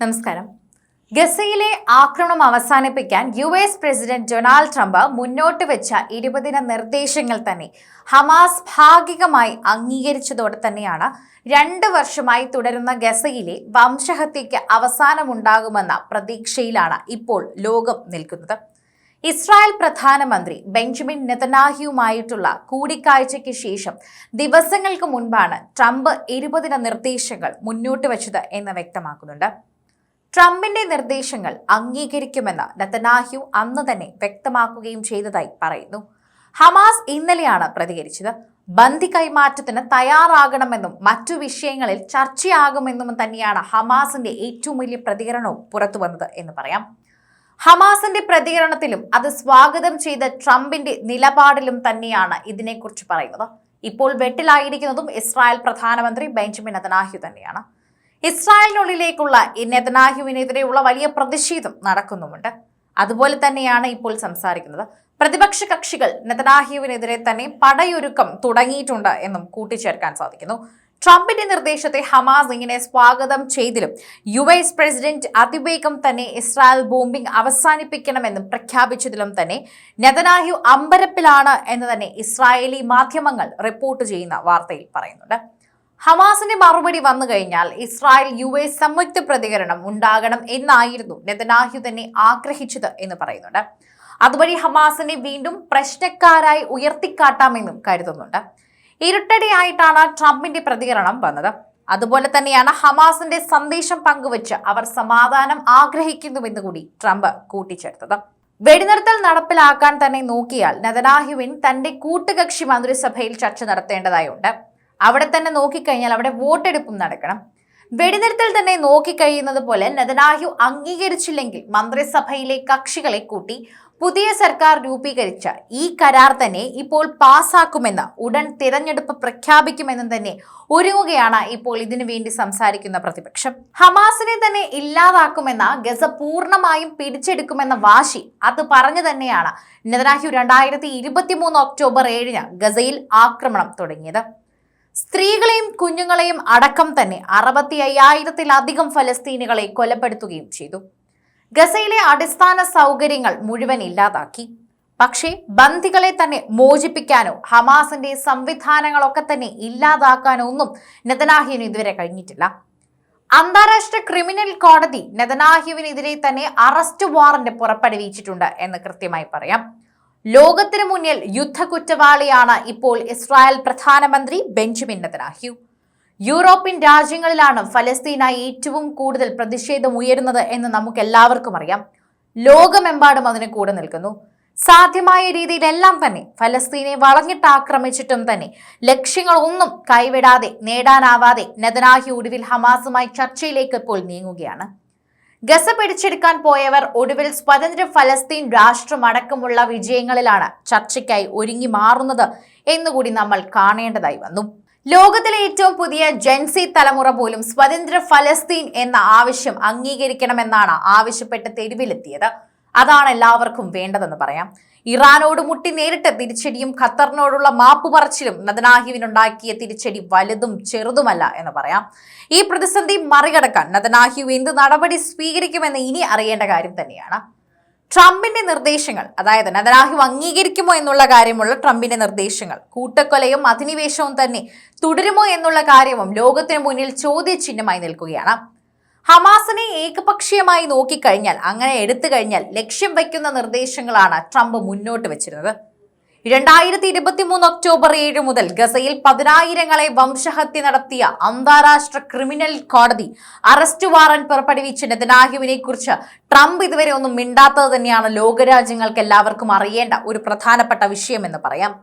നമസ്കാരം. ഗസയിലെ ആക്രമണം അവസാനിപ്പിക്കാൻ U S president Donald Trump മുന്നോട്ട് വെച്ച ഇരുപതിന നിർദ്ദേശങ്ങൾ തന്നെ ഹമാസ് ഭാഗികമായി അംഗീകരിച്ചതോടെ തന്നെയാണ് രണ്ട് വർഷമായി തുടരുന്ന ഗസയിലെ വംശഹത്യയ്ക്ക് അവസാനമുണ്ടാകുമെന്ന പ്രതീക്ഷയിലാണ് ഇപ്പോൾ ലോകം നിൽക്കുന്നത്. ഇസ്രായേൽ പ്രധാനമന്ത്രി ബെഞ്ചമിൻ നെതനാഹിയുമായിട്ടുള്ള കൂടിക്കാഴ്ചയ്ക്ക് ശേഷം ദിവസങ്ങൾക്ക് മുൻപാണ് ട്രംപ് ഇരുപതിന നിർദ്ദേശങ്ങൾ മുന്നോട്ട് വച്ചത് എന്ന് വ്യക്തമാക്കുന്നുണ്ട്. ട്രംപിന്റെ നിർദ്ദേശങ്ങൾ അംഗീകരിക്കുമെന്ന് നത്തനാഹ്യു അന്ന് തന്നെ വ്യക്തമാക്കുകയും ചെയ്തതായി പറയുന്നു. ഹമാസ് ഇന്നലെയാണ് പ്രതികരിച്ചത്. ബന്ദി കൈമാറ്റത്തിന് തയ്യാറാകണമെന്നും മറ്റു വിഷയങ്ങളിൽ ചർച്ചയാകുമെന്നും തന്നെയാണ് ഹമാസിന്റെ ഏറ്റവും വലിയ പ്രതികരണവും പുറത്തുവന്നത് എന്ന് പറയാം. ഹമാസിന്റെ പ്രതികരണത്തിലും അത് സ്വാഗതം ചെയ്ത ട്രംപിന്റെ നിലപാടിലും തന്നെയാണ് ഇതിനെക്കുറിച്ച് പറയുന്നത്. ഇപ്പോൾ വെട്ടിലായിരിക്കുന്നതും ഇസ്രായേൽ പ്രധാനമന്ത്രി ബെഞ്ചമിൻ അതനാഹ്യു തന്നെയാണ്. ഇസ്രായേലിനുള്ളിലേക്കുള്ള നെതനാഹ്യുവിനെതിരെയുള്ള വലിയ പ്രതിഷേധം നടക്കുന്നുമുണ്ട്. അതുപോലെ തന്നെയാണ് ഇപ്പോൾ സംസാരിക്കുന്നത്. പ്രതിപക്ഷ കക്ഷികൾ നെതനാഹ്യുവിനെതിരെ തന്നെ പടയൊരുക്കം തുടങ്ങിയിട്ടുണ്ട് എന്നും കൂട്ടിച്ചേർക്കാൻ സാധിക്കുന്നു. ട്രംപിന്റെ നിർദ്ദേശത്തെ ഹമാസ് ഇങ്ങനെ സ്വാഗതം ചെയ്തിലും യു എസ് പ്രസിഡന്റ് അതിവേഗം തന്നെ ഇസ്രായേൽ ബോംബിംഗ് അവസാനിപ്പിക്കണമെന്നും പ്രഖ്യാപിച്ചതിലും തന്നെ നെതനാഹ്യു അമ്പരപ്പിലാണ് എന്ന് തന്നെ ഇസ്രായേലി മാധ്യമങ്ങൾ റിപ്പോർട്ട് ചെയ്യുന്ന വാർത്തയിൽ പറയുന്നുണ്ട്. ഹമാസിന്റെ മറുപടി വന്നു കഴിഞ്ഞാൽ ഇസ്രായേൽ യു എസ് സംയുക്ത പ്രതികരണം ഉണ്ടാകണം എന്നായിരുന്നു നെതനാഹ്യു തന്നെ ആഗ്രഹിച്ചത് എന്ന് പറയുന്നുണ്ട്. അതുവഴി ഹമാസിനെ വീണ്ടും പ്രശ്നക്കാരായി ഉയർത്തിക്കാട്ടാമെന്നും കരുതുന്നുണ്ട്. ഇരുട്ടടിയായിട്ടാണ് ട്രംപിന്റെ പ്രതികരണം വന്നത്. അതുപോലെ തന്നെയാണ് ഹമാസിന്റെ സന്ദേശം പങ്കുവച്ച് അവർ സമാധാനം ആഗ്രഹിക്കുന്നുവെന്ന് കൂടി ട്രംപ് കൂട്ടിച്ചേർത്തത്. വെടിനിർത്തൽ നടപ്പിലാക്കാൻ തന്നെ നോക്കിയാൽ നെതനാഹ്യുവിൻ തന്റെ കൂട്ടുകക്ഷി മന്ത്രിസഭയിൽ ചർച്ച നടത്തേണ്ടതായുണ്ട്. അവിടെ തന്നെ നോക്കിക്കഴിഞ്ഞാൽ അവിടെ വോട്ടെടുപ്പും നടക്കണം. വെടിനിർത്തൽ തന്നെ നോക്കിക്കഴിയുന്നത് പോലെ നെതനാഹ്യു അംഗീകരിച്ചില്ലെങ്കിൽ മന്ത്രിസഭയിലെ കക്ഷികളെ കൂട്ടി പുതിയ സർക്കാർ രൂപീകരിച്ച ഈ കരാർ തന്നെ ഇപ്പോൾ പാസാക്കുമെന്ന് ഉടൻ തിരഞ്ഞെടുപ്പ് പ്രഖ്യാപിക്കുമെന്നും തന്നെ ഒരുങ്ങുകയാണ് ഇപ്പോൾ ഇതിനു വേണ്ടി സംസാരിക്കുന്ന പ്രതിപക്ഷം. ഹമാസിനെ തന്നെ ഇല്ലാതാക്കുമെന്ന ഗസ പൂർണമായും പിടിച്ചെടുക്കുമെന്ന വാശി അത് പറഞ്ഞു തന്നെയാണ് നെതനാഹ്യു രണ്ടായിരത്തി ഒക്ടോബർ ഏഴിന് ഗസയിൽ ആക്രമണം തുടങ്ങിയത്. സ്ത്രീകളെയും കുഞ്ഞുങ്ങളെയും അടക്കം തന്നെ അറുപത്തി അയ്യായിരത്തിലധികം ഫലസ്തീനുകളെ കൊലപ്പെടുത്തുകയും ചെയ്തു. ഗസയിലെ അടിസ്ഥാന സൗകര്യങ്ങൾ മുഴുവൻ ഇല്ലാതാക്കി. പക്ഷേ ബന്ദികളെ തന്നെ മോചിപ്പിക്കാനോ ഹമാസിന്റെ സംവിധാനങ്ങളൊക്കെ തന്നെ ഇല്ലാതാക്കാനോ ഒന്നും നെതനാഹ്യുവിന് ഇതുവരെ കഴിഞ്ഞിട്ടില്ല. അന്താരാഷ്ട്ര ക്രിമിനൽ കോടതി നെതനാഹ്യുവിനെതിരെ തന്നെ അറസ്റ്റ് വാറന്റ് പുറപ്പെടുവിച്ചിട്ടുണ്ട് എന്ന് കൃത്യമായി പറയാം. ലോകത്തിനു മുന്നിൽ യുദ്ധ കുറ്റവാളിയാണ് ഇപ്പോൾ ഇസ്രായേൽ പ്രധാനമന്ത്രി ബെഞ്ചമിൻ നെതനാഹ്യു യൂറോപ്യൻ രാജ്യങ്ങളിലാണ് ഫലസ്തീനായി ഏറ്റവും കൂടുതൽ പ്രതിഷേധം ഉയരുന്നത് എന്ന് നമുക്ക് എല്ലാവർക്കും അറിയാം. ലോകമെമ്പാടും അതിന് കൂടെ നിൽക്കുന്നു. സാധ്യമായ രീതിയിലെല്ലാം തന്നെ ഫലസ്തീനെ വളഞ്ഞിട്ട് ആക്രമിച്ചിട്ടും തന്നെ ലക്ഷ്യങ്ങളൊന്നും കൈവിടാതെ നേടാനാവാതെ നെതനാഹി ഒടുവിൽ ഹമാസുമായി ചർച്ചയിലേക്ക് ഇപ്പോൾ നീങ്ങുകയാണ്. ഗസ പിടിച്ചെടുക്കാൻ പോയവർ ഒടുവിൽ സ്വതന്ത്ര ഫലസ്തീൻ രാഷ്ട്രമടക്കമുള്ള വിജയങ്ങളിലാണ് ചർച്ചയ്ക്കായി ഒരുങ്ങി മാറുന്നത് എന്നുകൂടി നമ്മൾ കാണേണ്ടതായി വന്നു. ലോകത്തിലെ ഏറ്റവും പുതിയ ജെൻസി തലമുറ പോലും സ്വതന്ത്ര ഫലസ്തീൻ എന്ന ആവശ്യം അംഗീകരിക്കണമെന്നാണ് ആവശ്യപ്പെട്ട് തെരുവിലെത്തിയത്. അതാണ് എല്ലാവർക്കും വേണ്ടതെന്ന് പറയാം. ഇറാനോട് മുട്ടി നേരിട്ട് തിരിച്ചടിയും ഖത്തറിനോടുള്ള മാപ്പ് പറച്ചിലും നദനാഹ്യുവിനുണ്ടാക്കിയ തിരിച്ചടി വലുതും ചെറുതുമല്ല എന്ന് പറയാം. ഈ പ്രതിസന്ധി മറികടക്കാൻ നദനാഹ്യു എന്ത് നടപടി സ്വീകരിക്കുമെന്ന് ഇനി അറിയേണ്ട കാര്യം തന്നെയാണ്. ട്രംപിന്റെ നിർദ്ദേശങ്ങൾ അതായത് നദനാഹ്യു അംഗീകരിക്കുമോ എന്നുള്ള കാര്യമുള്ള ട്രംപിന്റെ നിർദ്ദേശങ്ങൾ കൂട്ടക്കൊലയും അധിനിവേശവും തന്നെ തുടരുമോ എന്നുള്ള കാര്യവും ലോകത്തിന് മുന്നിൽ ചോദ്യചിഹ്നമായി നിൽക്കുകയാണ്. ഹമാസിനെ ഏകപക്ഷീയമായി നോക്കിക്കഴിഞ്ഞാൽ അങ്ങനെ എടുത്തു കഴിഞ്ഞാൽ ലക്ഷ്യം വയ്ക്കുന്ന നിർദ്ദേശങ്ങളാണ് ട്രംപ് മുന്നോട്ട് വെച്ചിരുന്നത്. രണ്ടായിരത്തി ഇരുപത്തി മൂന്ന് ഒക്ടോബർ ഏഴ് മുതൽ ഗസയിൽ പതിനായിരങ്ങളെ വംശഹത്യ നടത്തിയ അന്താരാഷ്ട്ര ക്രിമിനൽ കോടതി അറസ്റ്റ് വാറന്റ് പുറപ്പെടുവിച്ച നെതനാഹുവിനെ കുറിച്ച് ട്രംപ് ഇതുവരെ ഒന്നും മിണ്ടാത്തത് തന്നെയാണ് ലോകരാജ്യങ്ങൾക്ക് എല്ലാവർക്കും അറിയേണ്ട ഒരു പ്രധാനപ്പെട്ട വിഷയമെന്ന് പറയാം.